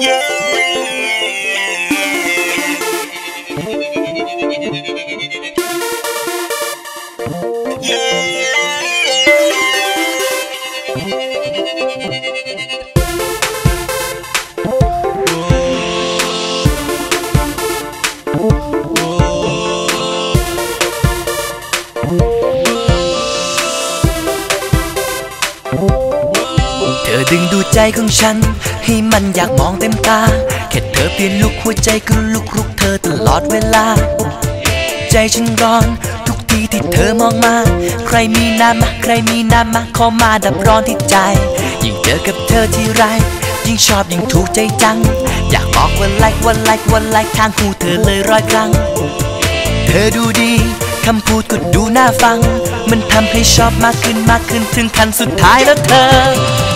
เธอดึงดูใจของฉัน ให้มันอยากมองเต็มตา แค่เธอเปลี่ยนลุกหัวใจก็ลุกรุกเธอตลอดเวลา ใจฉันร้อน ทุกทีที่เธอมองมา ใครมีน้ำมาใครมีน้ำมาขอมาดับร้อนที่ใจ ยิ่งเจอกับเธอที่ไร ยิ่งชอบยิ่งถูกใจจัง อยากบอกว่าไลค์ว่าไลค์ว่าไลค์ทางหูเธอเลยร้อยครั้ง เธอดูดีคำพูดก็ดูน่าฟัง มันทำให้ชอบมากขึ้นมากขึ้นถึงขั้นสุดท้ายแล้วเธอ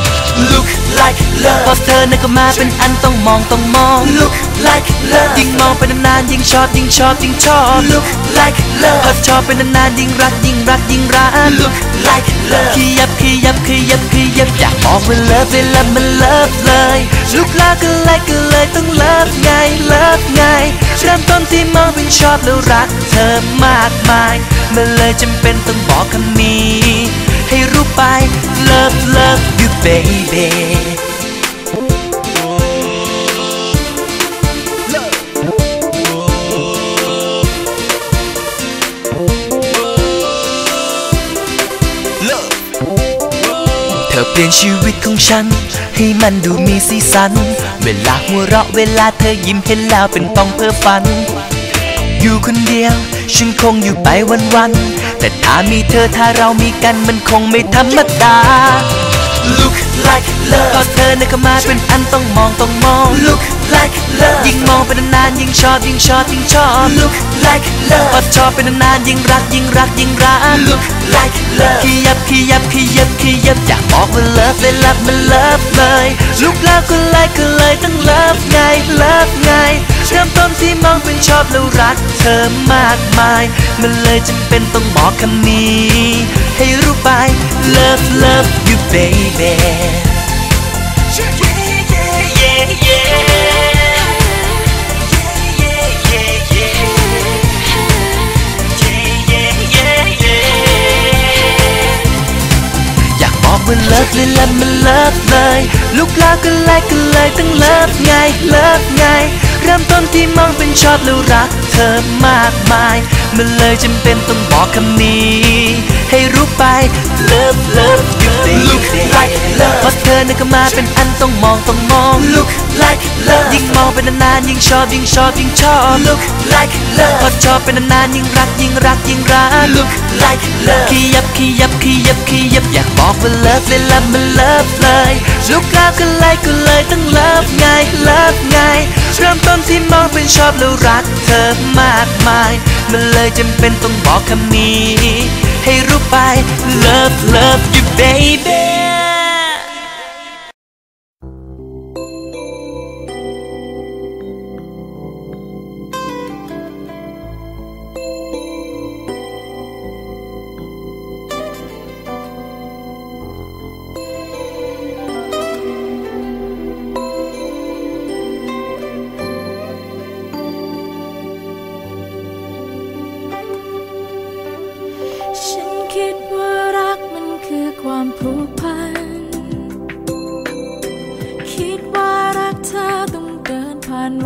Look like love พอเธอนั้นก็มาเป็นอันต้องมองต้องมอง Look like love ยิ่งมองไปนานๆยิ่งชอบยิ่งชอบยิ่งชอบ Look like love พอชอบไปนานๆยิ่งรักยิ่งรักยิ่งรัก Look like love ขยับขยับขยับขยับอยากบอกว่า love เลยละมัน love เลย Look like ก็เลยก็เลยต้อง love ไง love ไงเริ่มต้นที่มองเป็นชอบแล้วรักเธอมากมายมันเลยจำเป็นต้องบอกคำนี้ ให้รู้ไป love love you baby เธอเปลี่ยนชีวิตของฉัน ให้มันดูมีสีสัน เวลาหัวเราะเวลาเธอยิ้มเห็นแล้วเป็นต้องเพ้อฝัน อยู่คนเดียว ฉันคงอยู่ไปวันๆแต่ถ้ามีเธอถ้าเรามีกันมันคงไม่ธรรมดา Look like love พอเธอนั้นก็มาเป็นอันต้องมองต้องมอง Look like love ยิ่งมองไปนานๆยิ่งชอบยิ่งชอบยิ่งชอบ Look like love พอชอบไปนานๆยิ่งรักยิ่งรักยิ่งรัก Look like love ขยับขยับขยับขยับอยากบอกว่า love เลย love มัน love เลย Look แล้วก็เลยก็เลยต้อง love ไง love ไงเริ่มต้นที่มองเป็นชอบแล้วรักเธอมากมาย มันเลยจำเป็นต้องบอกคำนี้ ให้รู้ไป love love you baby Yeah. ว่าเลิฟเลยละมันเลิฟเลย ลูกแล้วก็เลยก็เลยต้องเลิฟไงเลิฟไง เริ่มต้นที่มองเป็นชอบแล้วรักเธอมากมาย มันเลยจำเป็นต้องบอกคำนี้ ให้รู้ไป love love you baby look like love พอเธอนั้นก็มาเป็นอันต้องมองต้องมอง look like love ยิ่งมองไปนานๆยิ่งชอบยิ่งชอบยิ่งชอบ look like love พอชอบไปนานๆยิ่งรักยิ่งรักยิ่งรัก look like love ขยับขยับขยับขยับอยากบอกว่า love เลยละมัน love เลย look แล้วก็เลยก็เลยต้อง love ไง love ไงเริ่มต้นที่มองเป็นชอบแล้วรักเธอมากมาย มันเลยจำเป็นต้องบอกคำนี้ ให้รู้ไป love love you baby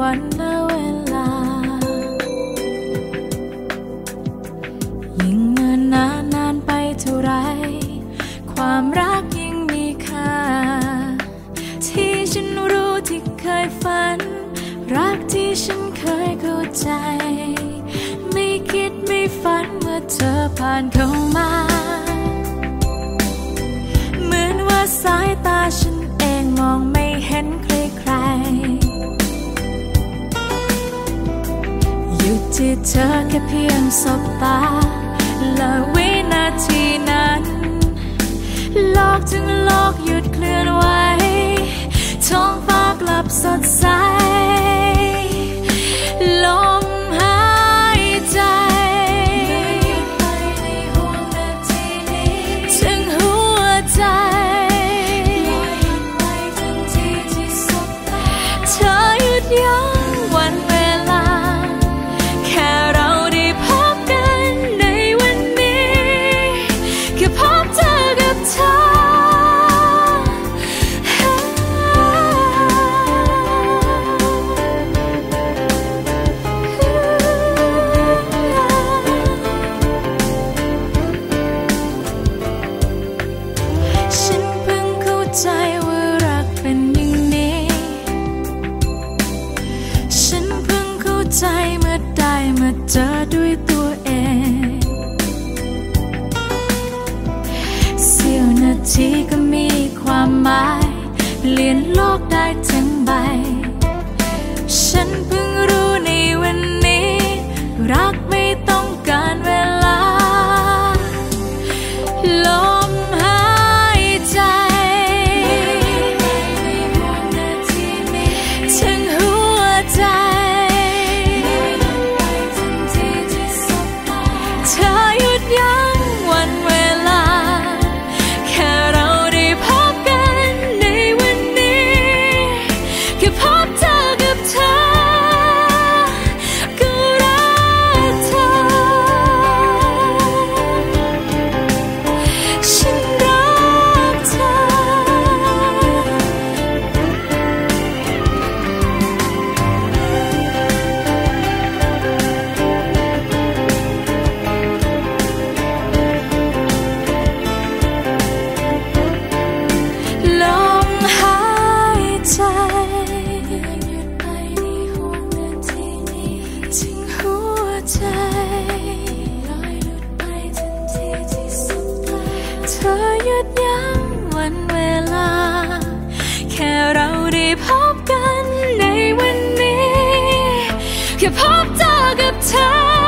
วันและเวลา ยิ่งเนินนานนานไปเท่าไร ความรักยิ่งมีค่า ที่ฉันรู้ที่เคยฝัน รักที่ฉันเคยเข้าใจ ไม่คิดไม่ฝันเมื่อเธอผ่านเข้ามา เหมือนว่าสายตาฉันเองมองไม่เห็นใคร ที่เธอแค่เพียงสบตา และวินาทีนั้น โลกถึงโลกหยุดเคลื่อนไหวท้องฟ้ากลับสดใส ทีก็มีความหมาย เปลี่ยนโลกได้ทั้งใบ วันเวลา แค่เราได้พบกันในวันนี้ แค่พบเจอกับเธอ